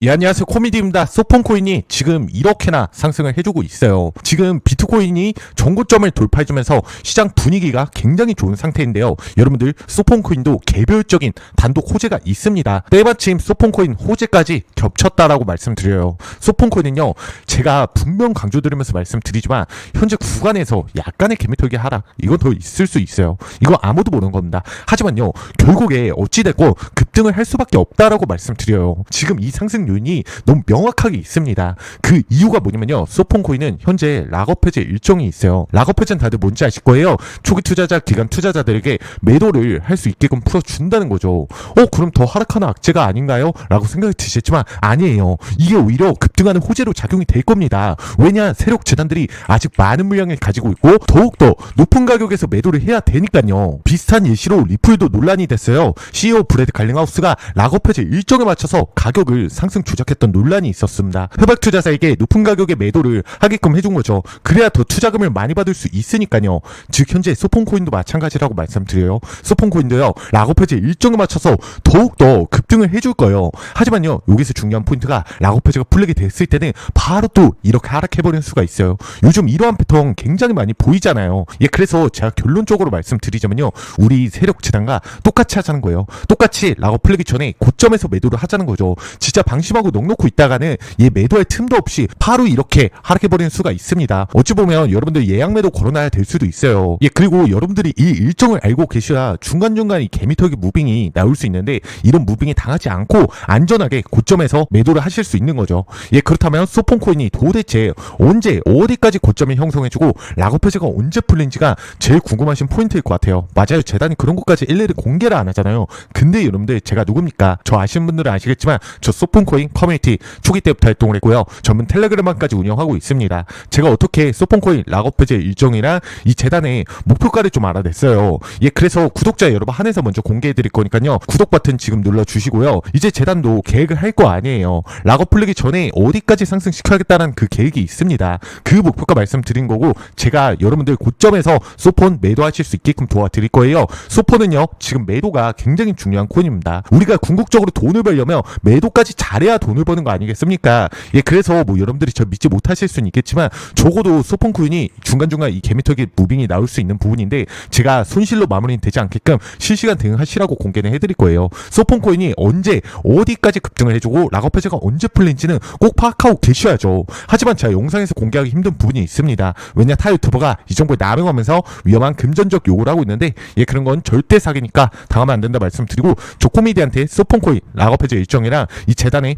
예, 안녕하세요. 코미디입니다. 소폰코인이 지금 이렇게나 상승을 해주고 있어요. 지금 비트코인이 전고점을 돌파해주면서 시장 분위기가 굉장히 좋은 상태인데요. 여러분들 소폰코인도 개별적인 단독 호재가 있습니다. 때마침 소폰코인 호재까지 겹쳤다라고 말씀드려요. 소폰코인은요, 제가 분명 강조드리면서 말씀드리지만 현재 구간에서 약간의 개미털기 하락 이건 더 있을 수 있어요. 이거 아무도 모르는 겁니다. 하지만요, 결국에 어찌됐고 급등을 할 수밖에 없다라고 말씀드려요. 지금 이 상승 요인이 너무 명확하게 있습니다. 그 이유가 뭐냐면요. 소폰코인은 현재 락업 해제 일정이 있어요. 락업 해제는 다들 뭔지 아실 거예요. 초기 투자자, 기간 투자자들에게 매도를 할 수 있게끔 풀어준다는 거죠. 어, 그럼 더 하락하는 악재가 아닌가요? 라고 생각이 드시겠지만 아니에요. 이게 오히려 급등하는 호재로 작용이 될 겁니다. 왜냐, 세력 재단들이 아직 많은 물량을 가지고 있고 더욱더 높은 가격에서 매도를 해야 되니까요. 비슷한 예시로 리플도 논란이 됐어요. CEO 브래드 갈링하우스가 락업 해제 일정에 맞춰서 가격을 상승 조작했던 논란이 있었습니다. 협약 투자자에게 높은 가격에 매도를 하게끔 해준 거죠. 그래야 더 투자금을 많이 받을 수 있으니까요. 즉 현재 소폰 코인도 마찬가지라고 말씀드려요. 소폰 코인도요. 락업 해제 일정에 맞춰서 더욱더 급등을 해줄 거예요. 하지만요. 여기서 중요한 포인트가 해제가 풀리게 됐을 때는 바로 또 이렇게 하락해버리는 수가 있어요. 요즘 이러한 패턴 굉장히 많이 보이잖아요. 예, 그래서 제가 결론적으로 말씀드리자면요. 우리 세력 재단과 똑같이 하자는 거예요. 똑같이 락업 풀리기 전에 고점에서 매도를 하자는 거죠. 진짜 방 심하고 넉놓고 있다가는 얘 매도할 틈도 없이 바로 이렇게 하락해버리는 수가 있습니다. 어찌 보면 여러분들 예약 매도 걸어놔야 될 수도 있어요. 예, 그리고 여러분들이 이 일정을 알고 계셔야 중간중간 이 개미털기 무빙이 나올 수 있는데 이런 무빙에 당하지 않고 안전하게 고점에서 매도를 하실 수 있는 거죠. 예, 그렇다면 소폰코인이 도대체 언제 어디까지 고점을 형성해주고 락업 해제가 언제 풀린지가 제일 궁금하신 포인트일 것 같아요. 맞아요. 재단이 그런 것까지 일일이 공개를 안 하잖아요. 근데 여러분들 제가 누굽니까? 저 아시는 분들은 아시겠지만 저 소폰코인 커뮤니티 초기 때부터 활동을 했고요. 전문 텔레그램까지 운영하고 있습니다. 제가 어떻게 소폰코인 락업 해제 일정이랑 이 재단의 목표가를 좀 알아냈어요. 예, 그래서 구독자 여러분 한해서 먼저 공개해 드릴 거니까요. 구독 버튼 지금 눌러 주시고요. 이제 재단도 계획을 할 거 아니에요. 락업 풀리기 전에 어디까지 상승시켜야겠다는 그 계획이 있습니다. 그 목표가 말씀드린 거고 제가 여러분들 고점에서 소폰 매도하실 수 있게끔 도와드릴 거예요. 소폰은요 지금 매도가 굉장히 중요한 코인입니다. 우리가 궁극적으로 돈을 벌려면 매도까지 잘해 야 돈을 버는 거 아니겠습니까? 예, 그래서 뭐 여러분들이 저 믿지 못하실 수는 있겠지만 적어도 소폰 코인이 중간중간 이 개미터기 무빙이 나올 수 있는 부분인데 제가 손실로 마무리 되지 않게끔 실시간 대응하시라고 공개는 해드릴 거예요. 소폰 코인이 언제 어디까지 급등을 해주고 락업 해제가 언제 풀린지는 꼭 파악하고 계셔야죠. 하지만 제가 영상에서 공개하기 힘든 부분이 있습니다. 왜냐 타 유튜버가 이 정보에 남용하면서 위험한 금전적 요구를 하고 있는데 예 그런 건 절대 사기니까 당하면 안 된다 말씀드리고 조코미디한테 소폰코인 락업 해제 일정이랑 이 재단의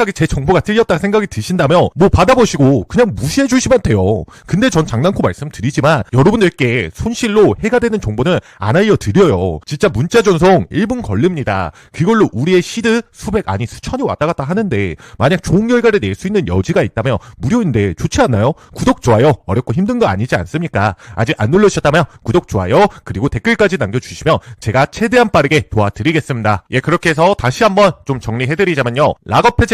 하게 제 정보가 틀렸다 생각이 드신다면 뭐 받아보시고 그냥 무시해 주시면 돼요. 근데 전 장난코 말씀드리지만 여러분들께 손실로 해가 되는 정보는 안 알려드려요. 진짜 문자 전송 1분 걸립니다. 그걸로 우리의 시드 수백 아니 수천이 왔다 갔다 하는데 만약 좋은 결과를 낼 수 있는 여지가 있다면 무료인데 좋지 않나요? 구독 좋아요 어렵고 힘든 거 아니지 않습니까? 아직 안 눌러주셨다면 구독 좋아요 그리고 댓글까지 남겨주시면 제가 최대한 빠르게 도와드리겠습니다. 예 그렇게 해서 다시 한번 좀 정리해드리자면요 락업 해제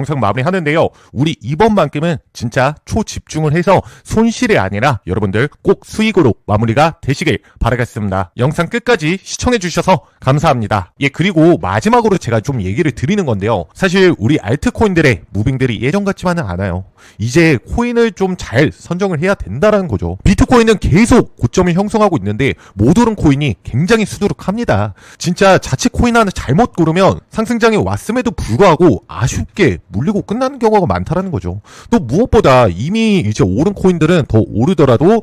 영상 마무리 하는데요. 우리 이번만큼은 진짜 초집중을 해서 손실이 아니라 여러분들 꼭 수익으로 마무리가 되시길 바라겠습니다. 영상 끝까지 시청해 주셔서 감사합니다. 예, 그리고 마지막으로 제가 좀 얘기를 드리는 건데요. 사실 우리 알트코인들의 무빙들이 예전 같지만은 않아요. 이제 코인을 좀 잘 선정을 해야 된다라는 거죠. 비트코인은 계속 고점을 형성하고 있는데 못 오른 코인이 굉장히 수두룩합니다. 진짜 자칫 코인 하나 잘못 고르면 상승장에 왔음에도 불구하고 아쉽게 물리고 끝나는 경우가 많다라는 거죠. 또 무엇보다 이미 이제 오른 코인들은 더 오르더라도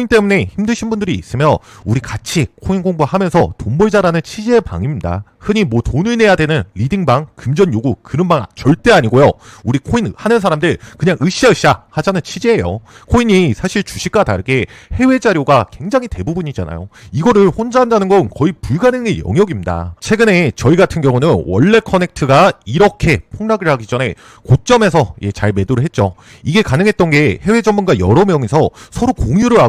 인 때문에 힘드신 분들이 있으면 우리 같이 코인 공부하면서 돈 벌자라는 취지의 방입니다. 흔히 뭐 돈을 내야 되는 리딩방, 금전 요구 그런 방 절대 아니고요. 우리 코인 하는 사람들 그냥 으쌰으쌰 하자는 취지예요. 코인이 사실 주식과 다르게 해외 자료가 굉장히 대부분이잖아요. 이거를 혼자 한다는 건 거의 불가능의 영역입니다. 최근에 저희 같은 경우는 원래 커넥트가 이렇게 폭락을 하기 전에 고점에서 예, 잘 매도를 했죠. 이게 가능했던 게 해외 전문가 여러 명이서 서로 공유를 하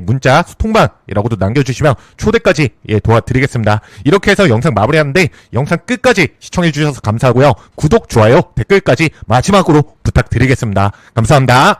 문자 소통방이라고도 남겨주시면 초대까지 예, 도와드리겠습니다. 이렇게 해서 영상 마무리하는데 영상 끝까지 시청해주셔서 감사하고요. 구독, 좋아요, 댓글까지 마지막으로 부탁드리겠습니다. 감사합니다.